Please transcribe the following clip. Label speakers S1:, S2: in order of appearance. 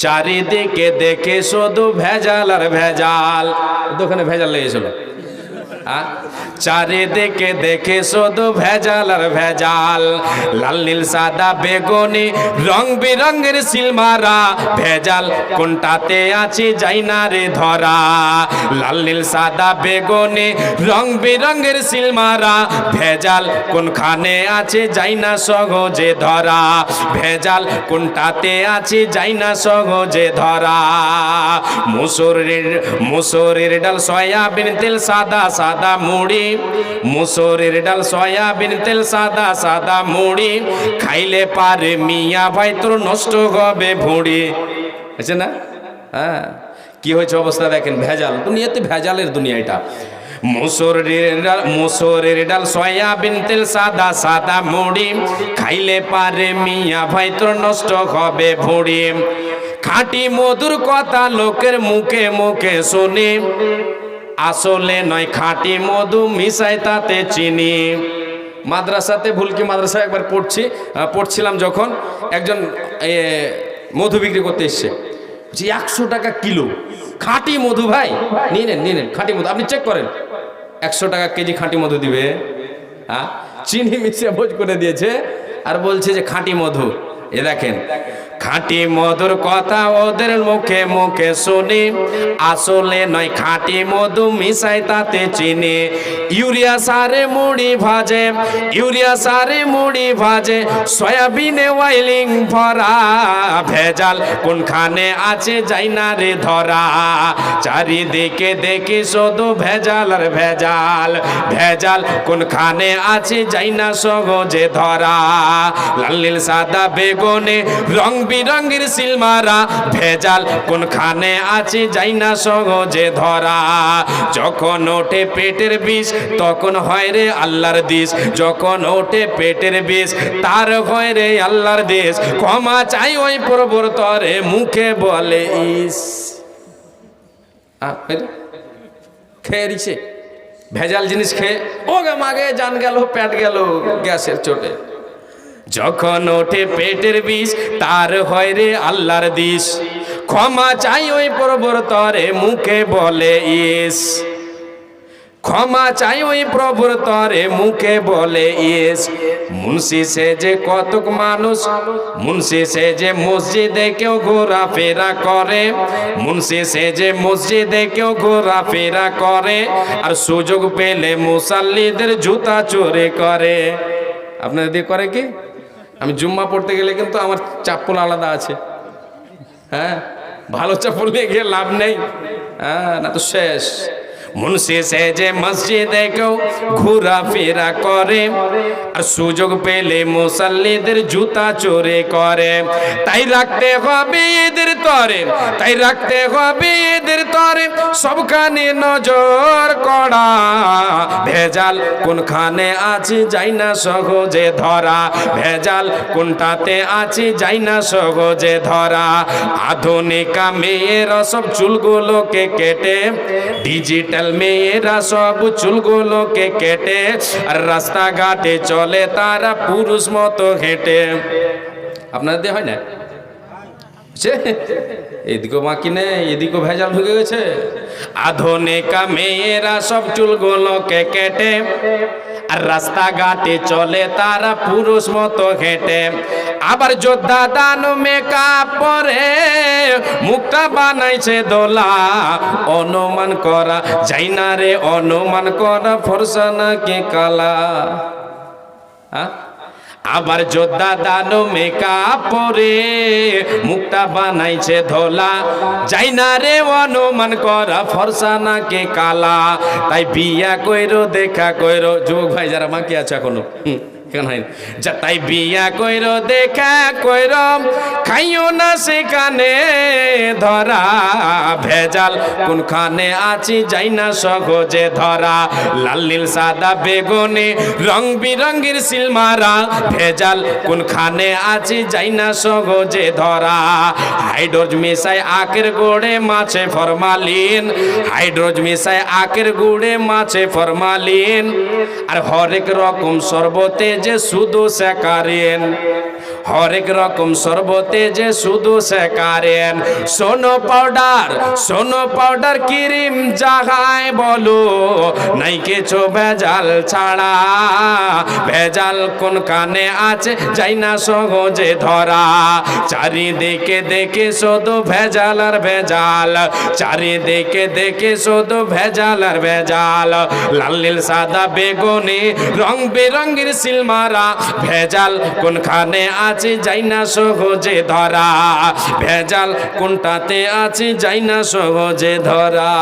S1: চারিদিকে দেখে শুধু ভেজাল আর ভেজাল দোকানে ভেজাল লেগেছিল হ্যাঁ? চারিদিকে দেখে শুধু ভেজাল আর ভেজাল। লাল, নীল, সাদা, বেগুনি, রং বিরঙের সিলমারা। ভেজাল কোনটাতে আছে যাই না রে ধরা। লাল, নীল, সাদা, বেগুনি, রং বিরঙের সিলমারা। ভেজাল কোনখানে আছে যাই না সহজে ধরা। ভেজাল কোনটাতে আছে যাই না সহজে ধরা। মুসুরির মুসুরির ডাল, সয়াবিন তেল, সাদা সাদা মুড়ি, মুসুরির ডাল, সয়াবিন তেল, সাদা সাদা মুড়ি। খাইলে পারে মিয়া ভাই, তোর নষ্ট হবে ভুঁড়ি। আছে না? হ্যাঁ। কি হয়েছে অবস্থা দেখেন? ভেজাল। দুনিয়াতে ভেজালের দুনিয়া এটা। মুসুরির ডাল, সয়াবিন তেল, সাদা সাদা মুড়ি। খাইলে পারে মিয়া ভাই, তোর নষ্ট হবে ভুঁড়ি। খাঁটি মধুর কথা লোকের মুখে মুখে শুনি। আসলে নয়, খাঁটি মধু মিশাই তাতে চিনি। মাদ্রাসাতে ভুলকি মাদ্রাসা একবার পড়ছি? পড়ছিলাম যখন একজন মধু বিক্রি করতে এসছে। যে একশো টাকা কিলো। খাঁটি মধু ভাই? নিয়ে নেন নিয়ে নেন, খাঁটি মধু। আপনি চেক করেন। একশো টাকা কেজি খাঁটি মধু দিবে। হ্যাঁ চিনি মিশিয়ে ভোজ করে দিয়েছে। আর বলছে যে খাঁটি মধু। এ দেখেন খাঁটি মধুর কথা ওদের মুখে মুখে শুনি। আসলে নয়, খাঁটি মধু মিশাই তাতে চিনি। ইউরিয়া সারে মুড়ি ভাজে, ইউরিয়া সারে মুড়ি ভাজে, সয়াবিনে ওয়াইলিং ভরা ভেজাল। কোনখানে আছে যাই না রে ধরা, চারিদিকে দেখি শুধু ভেজাল আর ভেজাল। ভেজাল কোনখানে আছে যাই না সহজে ধরা। লাল সাদা বেগুনে রং বিরঙের সিলমারা, ভেজাল কোনখানে আছে যাই না সহজে ধরা। যখন ওঠে পেটের বিষ, তখন হয় রে আল্লাহর দিস। যখন ওঠে পেটের বিষ, তার হয় রে আল্লাহর দেশ ক্ষমা চাই ওই প্রবর্তরে, মুখে বলে ইস। ভেজাল জিনিস খেয়ে ও গে মাগে জান গেল প্যাট গেল গ্যাসের চোটে। যখন ওঠে পেটের বিষ, তার হয় রে আল্লাহর দিস ক্ষমা চাই ওই প্রবর্তরে, মুখে বলে ইস ক্ষমা চাই ওই প্রভুর তরে মুখে বলে ইস মুন্সি সে যে কতক মানুষ, মুন্সি সে যে মসজিদে কেউ ঘোরাফেরা করে, মুন্সি সে যে মসজিদে কেউ ঘোরাফেরা করে, আর সুযোগ পেলে মুসাল্লিদের জুতা চোরে করে। আপনাদের দিয়ে করে কি? আমি জুম্মা পড়তে গেলে কিন্তু আমার চাপ্পল আলাদা আছে। হ্যাঁ? ভালো চাপ্পল নিয়ে গিয়ে লাভ নেই। হ্যাঁ না তো শেষ। মুন্সি সে যে মসজিদে কেউ ঘোরাফেরা করে। আর সুযোগ পেলে মুসল্লিদের জুতা চোরে করে। তাই রাখতে হবে এদের তরে, তাই রাখতে হবে এদের তরে। সবখানে নজর করা ভেজাল কোনখানে আছে যাই না সহজে ধরা। ভেজাল কোনটাতে আছে যাই না সহজে ধরা। আধুনিকা মেয়েরা সব চুলগুলোকে কেটে, ডিজিটাল মেয়েরা সব চুলগুলোকে কেটে আর রাস্তাঘাটে চলে, তারা পুরুষ মতো হেঁটে। আপনাদের দিয়ে হয় না? এদিকে বাকি নেই? এদিকেও ভেজাল ঢুকে গেছে। আধুনিকা মেয়েরা সব চুলগুলোকে কেটে আর রাস্তাঘাটে চলে, তারা পুরুষ মতো হেঁটে। আবার যোদ্ধা দান মেকআপ পরে মুখটা বানাইছে দোলা, অনুমান করা, যাই না রে অনুমান করা, ফরসা নাকি কালা? হ্যাঁ আবার যোদ্ধা দানো মেকআপ পরে মুখটা বানাইছে ধোলা, যাই না রে অনুমান করা, ফর্সা নাকে কালা? তাই বিয়া কইরো, দেখা কইরো, যুবক ভাই যারা বাকি আছে এখনও হুম, কেন হয়? যা তাই বিয়া কইরো দেখা কইরো খাইও না সেখানে ধরা ভেজাল। কোনখানে আছি যাই না সহজে ধরা। লাল নীল সাদা বেগুনে রং বিরঙ্গের সিলমারা ভেজাল। কোনখানে আছি যাই না সহজে ধরা। হাইড্রোজ মিশাই আখের গোড়ে মাছে ফরমালিন। হাইড্রোজ মিশাই আখের গুড়ে মাছে ফরমালিন। আর হরেক রকম শরবতে যে শুধু শেখারেন হরেক রকম শরবতে যে শুধু শেখারেন সোনো পাউডার সোনো পাউডার ক্রিম জাগায় বলো, নাই কিছু ভেজাল ছাড়া। ভেজাল কোন কানে আছে যাই না সহজে ধরা। চারিদিকে দেখে শুধু ভেজাল আর ভেজাল, চারিদিকে দেখে শুধু ভেজাল আর ভেজাল। লাল নীল সাদা বেগুনি, রং বেরঙ্গের সিলমারা, ভেজাল কোনখানে আছে যাই না সহজে ধরা। ভেজাল কোনটাতে আছে যাই না সহজে ধরা।